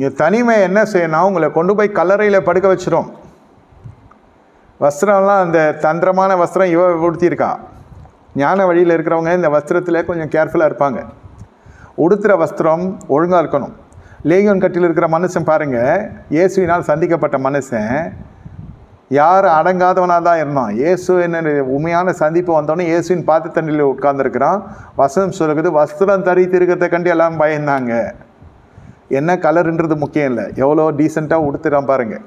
இங்கே தனிமை என்ன செய்யணும்? உங்களை கொண்டு போய் கல்லறையில் படுக்க வச்சிடும் வஸ்திரம்லாம் அந்த தந்திரமான வஸ்திரம் இவ உடுத்தியிருக்கா. ஞான வழியில் இருக்கிறவங்க இந்த வஸ்திரத்தில் கொஞ்சம் கேர்ஃபுல்லாக இருப்பாங்க. உடுத்துகிற வஸ்திரம் ஒழுங்காக இருக்கணும். லேகியோன் கட்டில் இருக்கிற மனுஷன் பாருங்கள் இயேசுவினால் சந்திக்கப்பட்ட மனுஷன். யார் அடங்காதவனாக தான் இருந்தான். இயேசு என்ன உண்மையான சந்திப்பு வந்தோடனே இயேசுவின் பாத்து தண்ணியில் உட்கார்ந்துருக்கிறான். வசனம் சொல்லுது வஸ்திரம் தரித்திருக்கிறத கண்டு எல்லாம் பயந்தாங்க. என்ன கலருன்றது முக்கியம் இல்லை. எவ்வளோ டீசெண்டாக உடுத்துறான் பாருங்கள்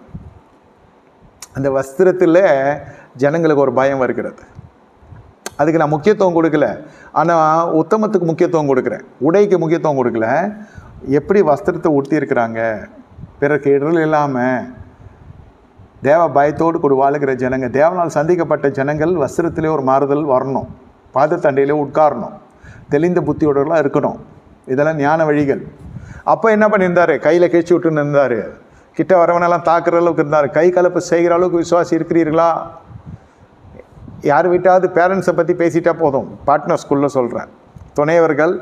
அந்த வஸ்திரத்தில் ஜனங்களுக்கு ஒரு பயம் வருகிறது. அதுக்கு நான் முக்கியத்துவம் கொடுக்கல. ஆனால் உத்தமத்துக்கு முக்கியத்துவம் கொடுக்குறேன். உடைக்கு முக்கியத்துவம் கொடுக்கல. எப்படி வஸ்திரத்தை உடுத்தியிருக்கிறாங்க? பிறருக்கு இடல் இல்லாமல் தேவ பயத்தோடு கூட வாழுகிற ஜனங்க தேவனால் சந்திக்கப்பட்ட ஜனங்கள் வஸ்திரத்திலே ஒரு மாறுதல் வரணும். பாதத்தண்டையிலே உட்காரணும். தெளிந்த புத்தியோடலாம் இருக்கணும். இதெல்லாம் ஞான வழிகள். அப்போ என்ன பண்ணியிருந்தாரு? கையில் கேச்சு விட்டுன்னு இருந்தார். கிட்ட வரவனெல்லாம் தாக்குற அளவுக்கு இருந்தார். கை கலப்பு செய்கிற அளவுக்கு விசுவாசி இருக்கிறீர்களா? யார் வீட்டாவது பேரண்ட்ஸை பற்றி பேசிட்டா போதும். பார்ட்னர் ஸ்கூலில் சொல்கிறேன் துணையவர்கள்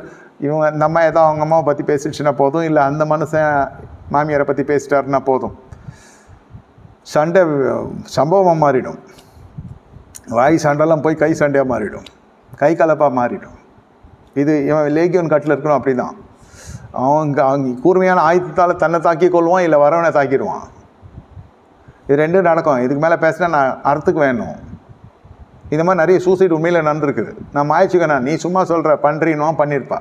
இவங்க அம்மா ஏதோ அவங்க அம்மாவை பற்றி பேசிடுச்சுன்னா போதும். இல்லை அந்த மனுஷன் மாமியாரை பற்றி பேசிட்டாருன்னா போதும். சண்டை சம்பவமாக மாறிடும். வாய் சண்டைலாம் போய் கை சண்டையாக மாறிடும். கை கலப்பாக மாறிடும். இது இவன் லேகியோன் கட்டில் இருக்கணும் அப்படி தான் அவங்க அவங்க கூர்மையான ஆயுதத்தால் தன்னை தாக்கி கொள்வான் இல்லை வரவனை தாக்கிடுவான். இது ரெண்டும் நடக்கும். இதுக்கு மேலே பேசினா நான் அறத்துக்கு வேணும். இந்த மாதிரி நிறைய சூசைட் உண்மையில் நடந்திருக்குது. நான் மாய்ச்சிக்கண்ணா நீ சும்மா சொல்கிற பண்ணுறீனும் பண்ணியிருப்பா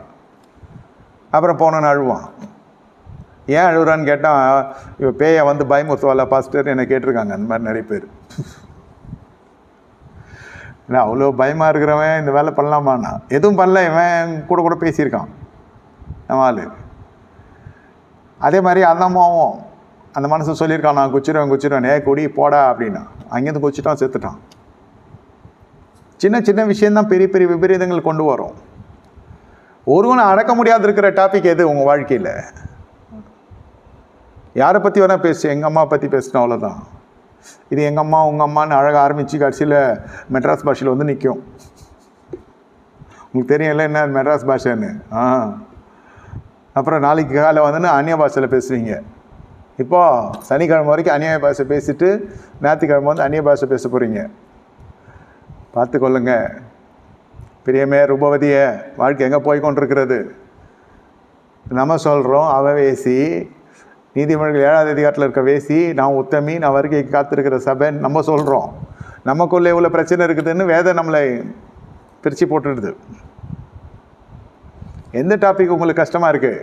அப்புறம் போனோன்னு அழுவான். ஏன் அழுகுறான்னு கேட்டால் இப்போ பேயை வந்து பயமுறுத்துவால பாஸ்டர் என்னை கேட்டிருக்காங்க அந்த மாதிரி நிறைய பேர். இல்லை அவ்வளோ பயமாக இருக்கிறவன் இந்த வேலை பண்ணலாமாண்ணா? எதுவும் பண்ணல இவன் கூட கூட பேசியிருக்கான். நம்ம அதே மாதிரி அந்த அம்மாவும் அந்த மனசு சொல்லியிருக்கான் நான் குச்சிடுவேன் குச்சிடுவேன் ஏ குடி போடா அப்படின்னா. அங்கேருந்து குச்சிட்டான் செத்துட்டான். சின்ன சின்ன விஷயந்தான் பெரிய பெரிய விபரீதங்கள் கொண்டு வரும். ஒருவனை அடக்க முடியாது இருக்கிற டாபிக் எது உங்கள் வாழ்க்கையில்? யாரை பற்றி வேணால் பேசு. எங்கள் அம்மா பற்றி பேசினா அவ்வளோதான் இது எங்கள் அம்மா உங்கள் அம்மான்னு அழகாக ஆரம்பித்து கடைசியில் மெட்ராஸ் பாஷையில் வந்து நிற்கும் உங்களுக்கு தெரியும்ல என்ன மெட்ராஸ் பாஷைன்னு? ஆ. அப்புறம் நாளைக்கு காலை வந்து அந்நிய பாஷையில் பேசுவீங்க. இப்போது சனிக்கிழமை வரைக்கும் அந்நிய பாஷை பேசிட்டு ஞாயிற்றுக்கிழமை வந்து அந்நிய பாஷை பேச போகிறீங்க பார்த்துக்கொள்ளுங்க பிரியமே ரூபவதிய வாழ்க்கை எங்கே போய் கொண்டிருக்கிறது? நம்ம சொல்கிறோம் அவ வேசி நீதிமன்றங்கள் ஏழாவது அதிகாரத்தில் இருக்க வேசி நான் உத்தமி நான் வருகை காத்திருக்கிற சபை நம்ம சொல்கிறோம் நமக்குள்ளே இவ்வளோ பிரச்சனை இருக்குதுன்னு வேதம் நம்மளை பிரித்து போட்டுடுது. எந்த டாபிக் உங்களுக்கு கஷ்டமாக இருக்குது